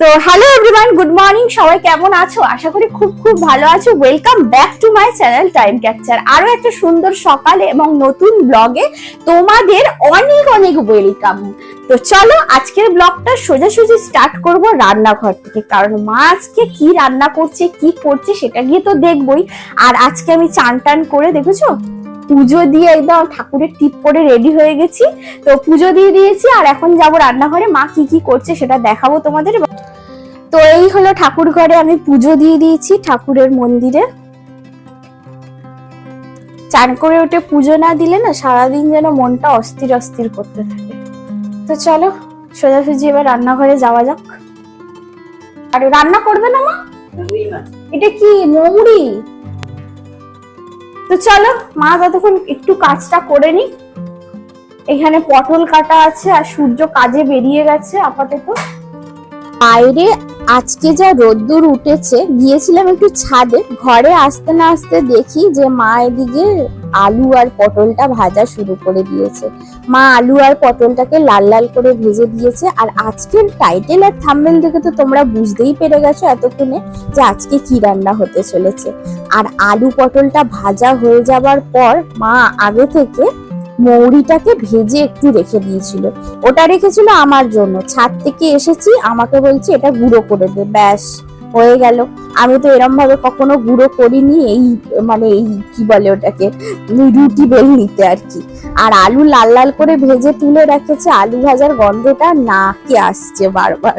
তো hello everyone good morning সবাই কেমন আছো? আশা করি খুব খুব ভালো আছো। Welcome back to my channel time capture আরও একটা সুন্দর সকাল এবং নতুন ব্লগে তোমাদের অনেক অনেক ওয়েলকাম তো চলো আজকের ব্লগটা সোজাসুজি স্টার্ট করব রান্নাঘর থেকে। কারণ মা আজকে কি রান্না করছে, কি করছে, সেটা গিয়ে তো দেখবই। আর আজকে আমি চান টান করে, দেখেছ? পুজো দিয়ে একদম ঠাকুরের টিপ করে রেডি হয়ে গেছি। তো পুজো দিয়ে দিয়েছি আর এখন যাব রান্নাঘরে। মা কি কি করছে সেটা দেখাবো তোমাদের। তো এই হলো ঠাকুর ঘরে আমি পুজো দিয়ে দিয়েছি ঠাকুরের মন্দিরে। চান করে উঠে পুজো না দিলে না সারাদিন যেন মনটা অস্থির অস্থির করতে থাকে। তো চলো সোজাসুজি এবার রান্নাঘরে যাওয়া যাক। আর রান্না করবে না মা? এটা কি মৌরি? তো চলো, মা ততক্ষণ একটু কাজটা করে নি এখানে পটল কাটা আছে আর সূর্য কাজে বেরিয়ে গেছে আপাতত। বাইরে আজকে যা রোদ্দুর উঠেছে, গিয়েছিলাম একটু ছাদে। ঘরে আসতে না আসতে দেখি যে মা এদিকে আলু আর পটলটা ভাজা শুরু করে দিয়েছে। মা আলু আর পটলটাকে লাল লাল করে ভেজে দিয়েছে। আর আজকের টাইটেল আর থাম্বেল দেখে তো তোমরা বুঝতেই পেরে গেছো এতক্ষণে যে আজকে কি রান্না হতে চলেছে। আর আলু পটলটা ভাজা হয়ে যাবার পর মা আগে থেকে মৌরিটাকে ভেজে একটু রেখে দিয়েছিল। ওটা রেখেছিল আমার জন্য। ছাদ থেকে এসেছি, আমাকে বলছে এটা গুঁড়ো করে দে, ব্যাস। হয়ে গেল। আমি তো এরম ভাবে কখনো গুঁড়ো করিনি এই মানে এই কি বলে ওটাকে রুটি বেল নিতে আর কি। আর আলু লাল লাল করে ভেজে তুলে রেখেছে, আলু ভাজার গন্ধটা নাকে আসছে বারবার।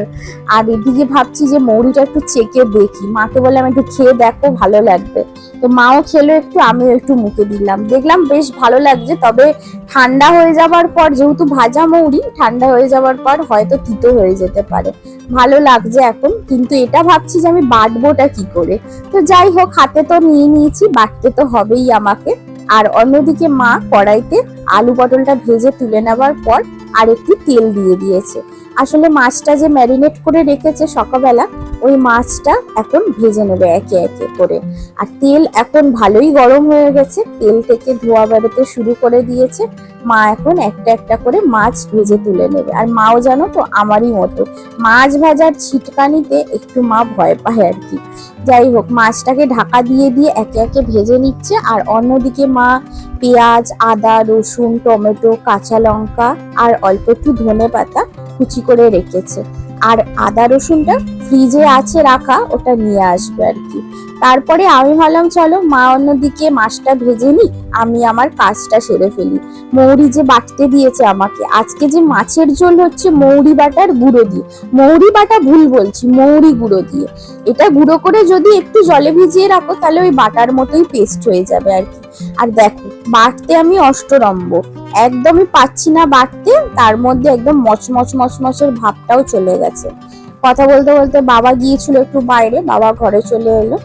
আর এদিকে ভাবছি যে মৌরিটা একটু চেকে দেখি। মাকে বললাম, একটু খেয়ে দেখো, ভালো লাগবে। তো মাও খেলো একটু, আমিও একটু মুখে দিলাম। দেখলাম বেশ ভালো লাগছে, তবে ঠান্ডা হয়ে যাবার পর, যেহেতু ভাজা মৌরি, ঠান্ডা হয়ে যাবার পর হয়তো তিতো হয়ে যেতে পারে। ভালো লাগছে এখন, কিন্তু এটা ভাবছি যে আমি বাটবোটা কি করে? তো যাই হোক, হাতে তো নিয়ে নিয়েছি, বাটতে তো হবেই আমাকে। আর অন্যদিকে মা কড়াইতে আলু পটলটা ভেজে তুলে নেবার পর আর একটু তেল দিয়ে দিয়েছে। আসলে মাছটা যে ম্যারিনেট করে রেখেছে সকালবেলা, ওই মাছটা এখন ভেজে নেবে একে একে করে। আর তেল এখন ভালোই গরম হয়ে গেছে, তেল থেকে ধোয়া বেরোতে শুরু করে দিয়েছে। মা এখন একটা একটা করে মাছ ভেজে তুলে নেবে। আর মাও জানো তো, আমারই মতো। মাছ ভাজার ছিটকানিতে একটু মা ভয় পায় আর কি। যাই হোক, মাছটাকে ঢাকা দিয়ে দিয়ে একে একে ভেজে নিচ্ছে। আর অন্যদিকে মা পেঁয়াজ, আদা, রসুন, টমেটো, কাঁচা লঙ্কা আর অল্প একটু ধনে পাতা কুচি করে রেখেছে। আর আদা রসুনটা ফ্রিজে আছে রাখা, ওটা নিয়ে আসবে আর কি। তারপরে আমি ভাবলাম, চলো মা অন্যদিকে মাছটা ভেজে নি আমি আমার কাজটা সেরে ফেলি। মৌরি যে বাটতে দিয়েছে আমাকে, আজকে যে মাছের ঝোল হচ্ছে মৌরি বাটার গুঁড়ো দিয়ে। মৌরি বাটা ভুল বলছি, মৌরি গুঁড়ো দিয়ে। এটা গুঁড়ো করে যদি একটু জলে ভিজিয়ে রাখো, তাহলে ওই বাটার মতোই পেস্ট হয়ে যাবে আর কি। আর দেখো বাটতে আমি অষ্টরম্ব একদমই পাচ্ছি না বাটতে তার মধ্যে একদম মচমচ মচমচের ভাবটাও চলে গেছে। কথা বলতে বলতে বাবা গিয়েছিল একটু বাইরে, বাবা ঘরে চলে এলো।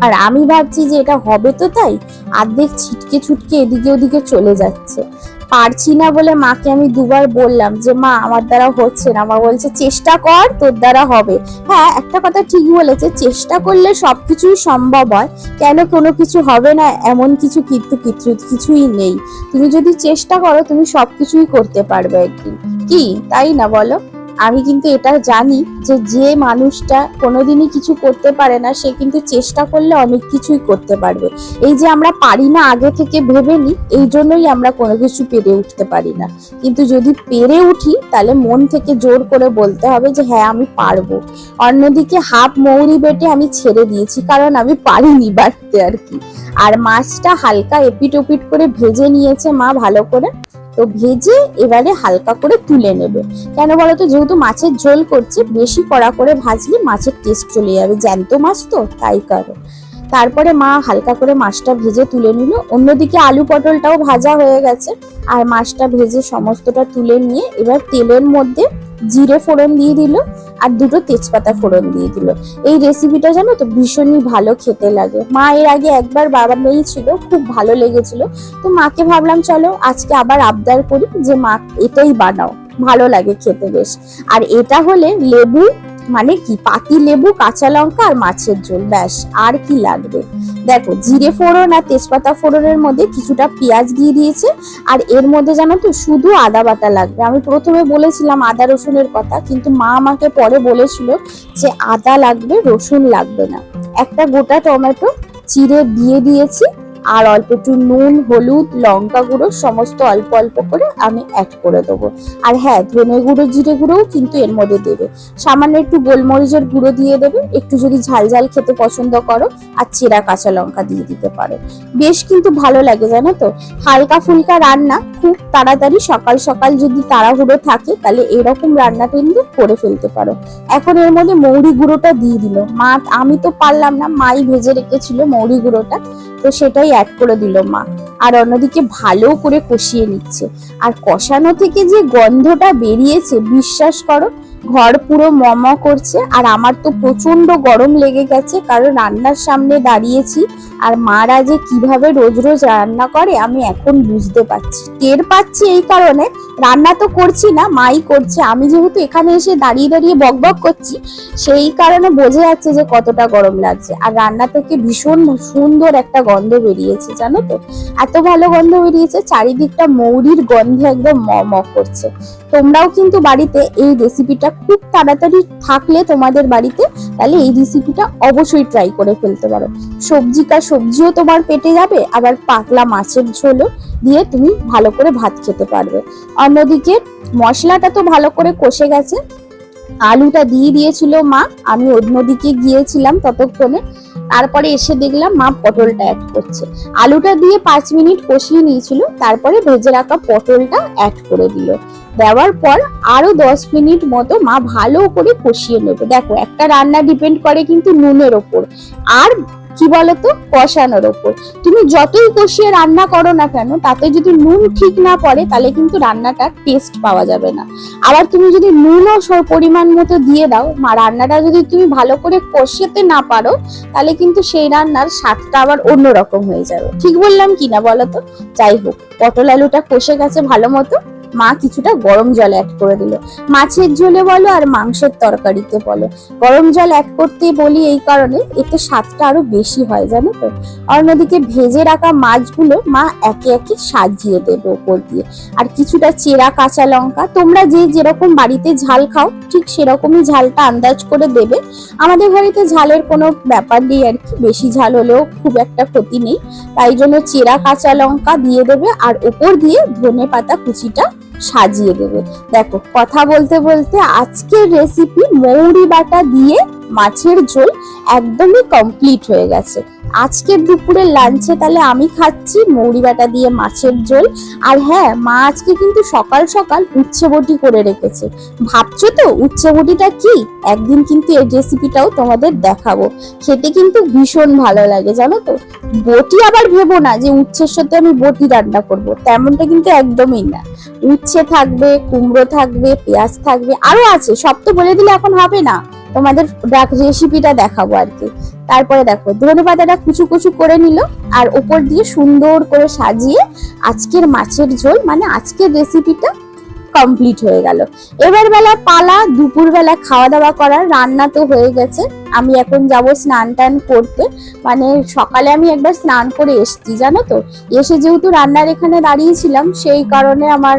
আর আমি ভাবছি যে এটা হবে তো তাই, আর্ধেক ছিটকে ছুটকে এদিকে ওদিকে চলে যাচ্ছে। পারছি না বলে মাকে আমি দুবার বললাম যে, মা, আমার দ্বারা হচ্ছে না। মা বলছে, চেষ্টা কর, তোর দ্বারা হবে। হ্যাঁ একটা কথা ঠিক বলেছে, চেষ্টা করলে সব কিছুই সম্ভব হয়। কেন কোনো কিছু হবে না, এমন কিছু কিন্তু কিছু, কিছুই নেই। তুমি যদি চেষ্টা করো, তুমি সব কিছুই করতে পারবে একদিন। কি? তাই না বলো? আমি কিন্তু এটা জানি যে যে মানুষটা কোনোদিনই কিছু করতে পারে না, সে কিন্তু চেষ্টা করলে অনেক কিছুই করতে পারবে। এই যে আমরা পারি না আগে থেকে ভেবে নি, এই জন্যই আমরা কোনো কিছু পেরে উঠতে পারি না। কিন্তু যদি পেরে উঠি, তাহলে মন থেকে জোর করে বলতে হবে যে হ্যাঁ আমি পারব। অন্যদিকে হাফ মৌরি বেটে আমি ছেড়ে দিয়েছি, কারণ আমি পারিনি বাড়তে আর কি। আর মাছটা হালকা এপিট ওপিট করে ভেজে নিয়েছে মা ভালো করে। তো ভেজে এবারে হালকা করে তুলে নেবে। কেন বলতো? যেহেতু মাছের ঝোল করছে, বেশি কড়া করে ভাজলে মাছের টেস্ট চলে যাবে। জ্যান্ত মাছ তো, তাই কারও তারপরে মা হালকা করে মাছটা ভেজে তুলে নিল। অন্যদিকে আলু পটলটাও ভাজা হয়ে গেছে। আর মাছটা ভেজে সমস্তটা তুলে নিয়ে এবার তেলের মধ্যে জিরে ফোড়ন দিয়ে দিল আর দুটো তেজপাতা ফোড়ন দিয়ে দিল। এই রেসিপিটা জানো তো ভীষণই ভালো খেতে লাগে। মা এর আগে একবার বাবা নেই ছিল, খুব ভালো লেগেছিল। তো মাকে ভাবলাম, চলো আজকে আবার আবদার করি যে মা এটাই বানাও, ভালো লাগে খেতে বেশ। আর এটা হলে লেবু মানে কি? পাতি লেবু, কাঁচা লঙ্কা আর মাছের ঝোল, ব্যাস, আর কি লাগবে? দেখো, জিরে ফোড়ন আর তেজপাতা ফোড়নের মধ্যে কিছুটা পেঁয়াজ দিয়ে দিয়েছে, আর এর মধ্যে জানো তো শুধু আদা বাটা লাগবে। আমি প্রথমে বলেছিলাম আদা রসুনের কথা, কিন্তু মা আমাকে পরে বলেছিল যে আদা লাগবে, রসুন লাগবে না। একটা গোটা টমেটো চিড়ে দিয়ে দিয়েছি আর অল্প একটু নুন, হলুদ, লঙ্কা গুঁড়ো, সমস্ত অল্প অল্প করে আমি অ্যাড করে দেবো। আর হ্যাঁ ধনে গুঁড়ো, জিরে গুঁড়োও কিন্তু এর মধ্যে দেবে। সামান্য একটু গোলমরিচের গুঁড়ো দিয়ে দেবে। একটু যদি ঝাল ঝাল খেতে পছন্দ করো আর চেরা কাঁচা লঙ্কা দিয়ে দিতে পারো। বেশ কিন্তু ভালো লাগে, জানো তো? হালকা ফুলকা রান্না, খুব তাড়াতাড়ি সকাল সকাল যদি তাড়াহুড়ো থাকে, তাহলে এরকম রান্না কিন্তু করে ফেলতে পারো। এখন এর মধ্যে মৌরি গুঁড়োটা দিয়ে দিল। মা, আমি তো পারলাম না, মাই ভেজে রেখেছিল মৌরি গুঁড়োটা। তো সেটাই অ্যাড করে দিল মা। আর অন্যদিকে ভালো করে কষিয়ে নিচ্ছে। আর কষানো থেকে যে গন্ধটা বেরিয়েছে, বিশ্বাস করো, ঘর পুরো মম করছে। আর আমার তো প্রচণ্ড গরম লেগে গেছে, কারণ রান্নার সামনে দাঁড়িয়েছি। আর মারা যে কীভাবে রোজ রোজ রান্না করে, আমি এখন বুঝতে পারছি। টের পাচ্ছি এই কারণে রান্না তো করছি না, মাই করছে। আমি যেহেতু এখানে এসে দাঁড়িয়ে দাঁড়িয়ে বকবক করছি, সেই কারণে বোঝা যাচ্ছে যে কতটা গরম লাগছে। আর রান্না থেকে ভীষণ সুন্দর একটা গন্ধ বেরিয়েছে, জানো তো? এত ভালো গন্ধ বেরিয়েছে, চারিদিকটা মৌরির গন্ধে একদম ম ম করছে। তোমরাও কিন্তু বাড়িতে এই রেসিপিটা খুব তাড়াতাড়ি থাকলে তোমাদের বাড়িতে, তাহলে এই রেসিপিটা অবশ্যই ট্রাই করে ফেলতে পারো। সবজি কা সবজিও তোমার পেটে যাবে, আবার পাতলা মাছের ঝোলও দিয়ে তুমি ভালো করে ভাত খেতে পারবে। অন্যদিকে মশলাটা তো ভালো করে কষে গেছে। আলুটা দিয়ে দিয়েছিল মা। আমি অন্যদিকে গিয়েছিলাম ততক্ষণে। তারপরে এসে দেখলাম মা পটলটা অ্যাড করছে। আলুটা দিয়ে পাঁচ মিনিট কষিয়ে নিয়েছিল। তারপরে ভেজে রাখা পটলটা অ্যাড করে দিল। দেওয়ার পর আরও দশ মিনিট মতো মা ভালো করে কষিয়ে নেবে। দেখো, একটা রান্না ডিপেন্ড করে কিন্তু নুনের ওপর। আর কি বলতো? কষানোর ওপর। তুমি যতই কষিয়ে রান্না করো না কেন, তাতে যদি নুন ঠিক না পড়ে, তাহলে কিন্তু রান্নাটার টেস্ট পাওয়া যাবে না। আবার তুমি যদি নুনও পরিমাণ মতো দিয়ে দাও, মা, রান্নাটা যদি তুমি ভালো করে কষাতে না পারো, তাহলে কিন্তু সেই রান্নার স্বাদটা আবার অন্যরকম হয়ে যাবে। ঠিক বললাম কি না বলো তো যাই হোক, পটল আলুটা কষে গেছে ভালো মতো। মা কিছুটা গরম জল অ্যাড করে দিল। মাছের ঝোলে বলো আর মাংসের তরকারিতে বলো। গরম জল অ্যাড করতে বলি এই কারণে, এতে স্বাদটা আরও বেশি হয়, জানো তো? অন্যদিকে ভেজে রাখা মাছগুলো মা একে একে সাজিয়ে দেবে ওপর দিয়ে। আর কিছুটা চেরা কাঁচা লঙ্কা, তোমরা যে যেরকম বাড়িতে ঝাল খাও, ঠিক সেরকমই ঝালটা আন্দাজ করে দেবে। আমাদের বাড়িতে ঝালের কোনো ব্যাপার নেই আর কি, বেশি ঝাল হলেও খুব একটা ক্ষতি নেই। তাই জন্য চেরা কাঁচা লঙ্কা দিয়ে দেবে আর ওপর দিয়ে ধনে পাতা কুচিটা সাজিয়ে দেবে। দেখো কথা বলতে বলতে আজকের রেসিপি মৌরি বাটা দিয়ে মাছের ঝোল একদমই কমপ্লিট হয়ে গেছে। আজকের দুপুরের লাঞ্চে তাহলে আমি খাচ্ছি মৌরি বাটা দিয়ে মাছের ঝোল। আর হ্যাঁ মা আজকে কিন্তু সকাল সকাল উচ্ছে বটি করে রেখেছে। ভাবছ তো উচ্ছে বটিটা কি? একদিন কিন্তু এই রেসিপিটাও তোমাদের দেখাবো। খেতে কিন্তু ভীষণ ভালো লাগে, জানো তো? বটি আবার ভেবো না যে উচ্ছের সাথে আমি বটি রান্না করব, তেমনটা কিন্তু একদমই না। উচ্ছে থাকবে, কুমড়ো থাকবে, পেঁয়াজ থাকবে, আরও আছে, সব তো বলে দিলে এখন হবে না। তোমাদের ডাক রেসিপিটা দেখাবো আর কি। তারপরে দেখো, ধনে পাতাটা কুচু কুচু করে নিল আর ওপর দিয়ে সুন্দর করে সাজিয়ে আজকের মাছের ঝোল মানে আজকের রেসিপিটা কমপ্লিট হয়ে গেল। এবার বেলা পালা দুপুর বেলা খাওয়া দাওয়া করার, রান্না তো হয়ে গেছে। আমি এখন যাব স্নান টান করতে। মানে সকালে আমি একবার স্নান করে এসেছি, জানো তো? এসে যেহেতু রান্নার এখানে দাঁড়িয়েছিলাম, সেই কারণে আমার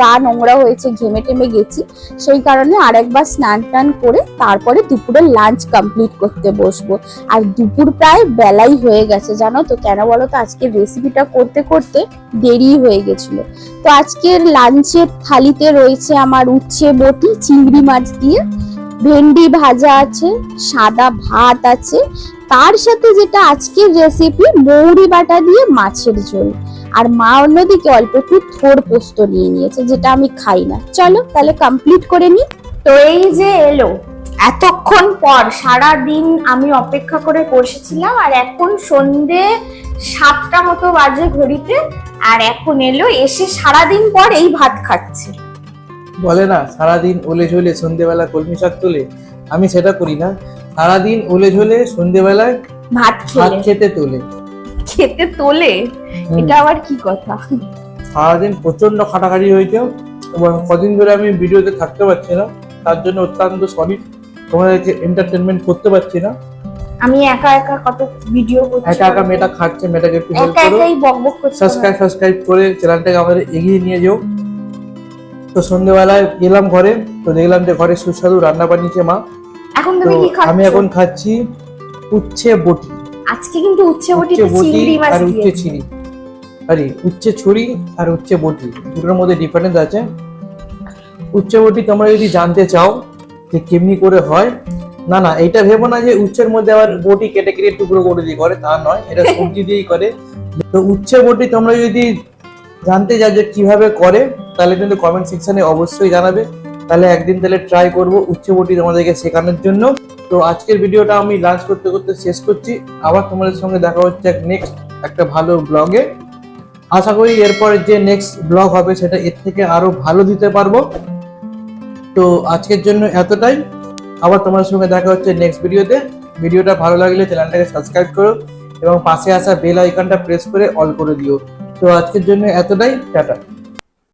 গা নোংরা হয়েছে, ঘেমে টেমে গেছি। সেই কারণে আরেকবার স্নান টান করে তারপরে দুপুরের লাঞ্চ কমপ্লিট করতে বসবো। আর দুপুর প্রায় বেলাই হয়ে গেছে, জানো তো? কেন বলো তো? আজকে রেসিপিটা করতে করতে দেরি হয়ে গেছিল। তো আজকের লাঞ্চের থালিতে রয়েছে আমার উচ্ছে বটি, চিংড়ি মাছ দিয়ে। ভেন্ডি ভাজা আছে, সাদা ভাত আছে। তার সাথে যেটা আজকের রেসিপি মৌরি বাটা দিয়ে মাছের ঝোল। আর মা অন্যদিকে অল্প একটু থোর পোস্ত নিয়ে নিয়েছে, যেটা আমি খাই না। চলো তাহলে কমপ্লিট করে নি। তো এই যে এলো, এতক্ষণ পর সারা দিন আমি অপেক্ষা করে বসেছিলাম, আর এখন সন্ধে সাতটা মতো বাজে ঘড়িতে, আর এখন এলো, এসে সারাদিন পর এই ভাত খাচ্ছে। বলে না সারাদিন ওলে ঝোলে সন্ধেবেলা কলমি শাক তোলে। আমি সেটা করি না। সারাদিন ওলে ঝোলে সন্ধেবেলায় ভাত ভাত খেতে তোলে। খেতে তোলে? এটা আবার কি কথা? সারাদিন প্রচণ্ড খাটাখাটি হয়েছে এবং কদিন ধরে আমি ভিডিওতে থাকতে পারছি না। তার জন্য অত্যন্ত সরি তোমাদেরকে এন্টারটেনমেন্ট করতে পারছি না। আমি একা একা কত ভিডিও করছি। একা একা মেয়েটা খাচ্ছে মেয়েটাকে একটু হেল্প একা করো। সাবস্ক্রাইব সাবস্ক্রাইব করে চ্যানেলটাকে আমাদের এগিয়ে নিয়ে যাও। তো সন্ধ্যেবেলায় এলাম ঘরে তো দেখলাম যে ঘরে সুস্বাদু রান্না বানিয়েছে মা। এখন তুমি কি খাচ্ছ? আমি এখন খাচ্ছি উচ্ছে বটি। আজকে কিন্তু উচ্ছে বটি চিংড়ি মাছ আর উচ্ছে ছিরি আরে উচ্ছে ছুরি আর উচ্ছে বটি দুটোর মধ্যে ডিফারেন্স আছে। উচ্ছে বটি তোমরা যদি জানতে চাও যে কেমনি করে হয় না না এটা ভেবো না যে উচ্ছের মধ্যে আবার বটি কেটে কেটে টুকরো করে দিয়ে করে তা নয় এটা সবজি দিয়েই করে। তো উচ্ছে বটি তোমরা যদি জানতে চাও যে কীভাবে করে তাহলে কিন্তু কমেন্ট সেকশনে অবশ্যই জানাবে। তাহলে একদিন তাহলে ট্রাই করব উচ্ছে বটি তোমাদেরকে শেখানোর জন্য। তো আজকের ভিডিওটা আমি লাঞ্চ করতে করতে শেষ করছি। আবার তোমাদের সঙ্গে দেখা হচ্ছে নেক্সট একটা ভালো ব্লগে আশা করি এরপরে যে নেক্সট ব্লগ হবে সেটা এর থেকে আরও ভালো দিতে পারব। তো আজকের জন্য এতটাই। আবার তোমার সঙ্গে দেখা হচ্ছে নেক্সট ভিডিওতে। ভিডিওটা ভালো লাগলে চ্যানেলটাকে সাবস্ক্রাইব করো এবং পাশে আসা বেল আইকনটা প্রেস করে অল করে দিও। তো আজকের জন্য এতটাই। টাটা।